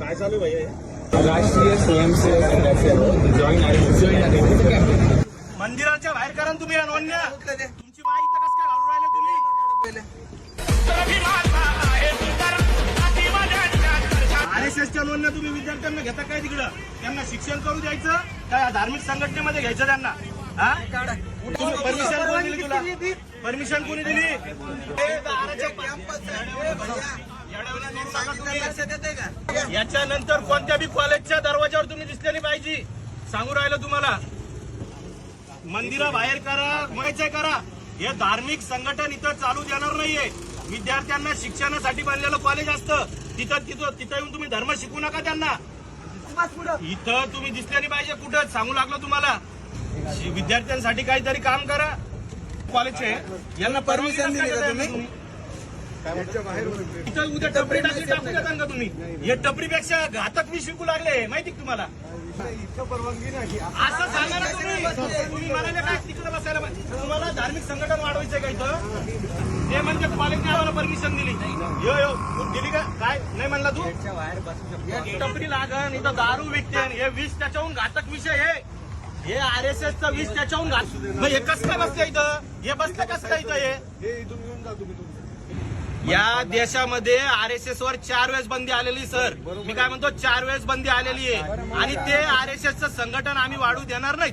काय चालू भैया हे? राष्ट्रीय स्वयंसेवक संघाचे जॉईन आहे. मंदिराच्या बाहेर करा ना तुम्ही या नोंदण्या तुमची बाई इथं कसं काय घालून राहिले तुम्ही? आर एस एसच्या नोंदण्या तुम्ही विद्यार्थ्यांना घेता काय तिकडं? त्यांना शिक्षण करू द्यायचं काय धार्मिक संघटनेमध्ये घ्यायचं त्यांना? हा? परमिशन कोणी दिली तुला? परमिशन कोणी दिली? याच्यानंतर कोणत्या बी कॉलेजच्या दरवाजावर तुम्ही दिसले नाही पाहिजे. सांगू राहिलं तुम्हाला. मंदिरा बाहेर करा म्हणायचंय करा. हे धार्मिक संघटन इथं चालू देणार नाहीये. विद्यार्थ्यांना शिक्षणासाठी बनलेलं कॉलेज असतं. तिथं तिथं तिथं येऊन तुम्ही धर्म शिकू नका त्यांना. इथं तुम्ही दिसले नाही पाहिजे कुठं? सांगू लागलो तुम्हाला. विद्यार्थ्यांसाठी काहीतरी काम करा. कॉलेजचे यांना परमिशन दिली का तुम्ही? इथं उद्या टपरी टाकली टाकू देता का तुम्ही? हे टपरीपेक्षा घातक विष विकू लागले माहिती का तुम्हाला? असं सांगा ना तुम्ही. तुम्ही म्हणाले काय तिकडे बसायला तुम्हाला धार्मिक संघटन वाढवायचं का इथं? ते म्हणजे कॉलेजने आम्हाला परमिशन दिली. यो यो तू दिली का? काय? नाही म्हणला तू? टपरी लागन इथं दारू विकते हे विष त्याच्याहून घातक विषय हे हे आर एस एस एसचा विष त्याच्याहून घात हे कसं काय बसलं इथं? हे बसलं कसं काय इथं हे? या देशामध्ये आर एस एस वर चार वेळेस बंदी आलेली सर. मी काय म्हणतो चार वेळेस बंदी आलेली आहे. आणि ते आर एस एसचं संघटन आम्ही वाढू देणार नाही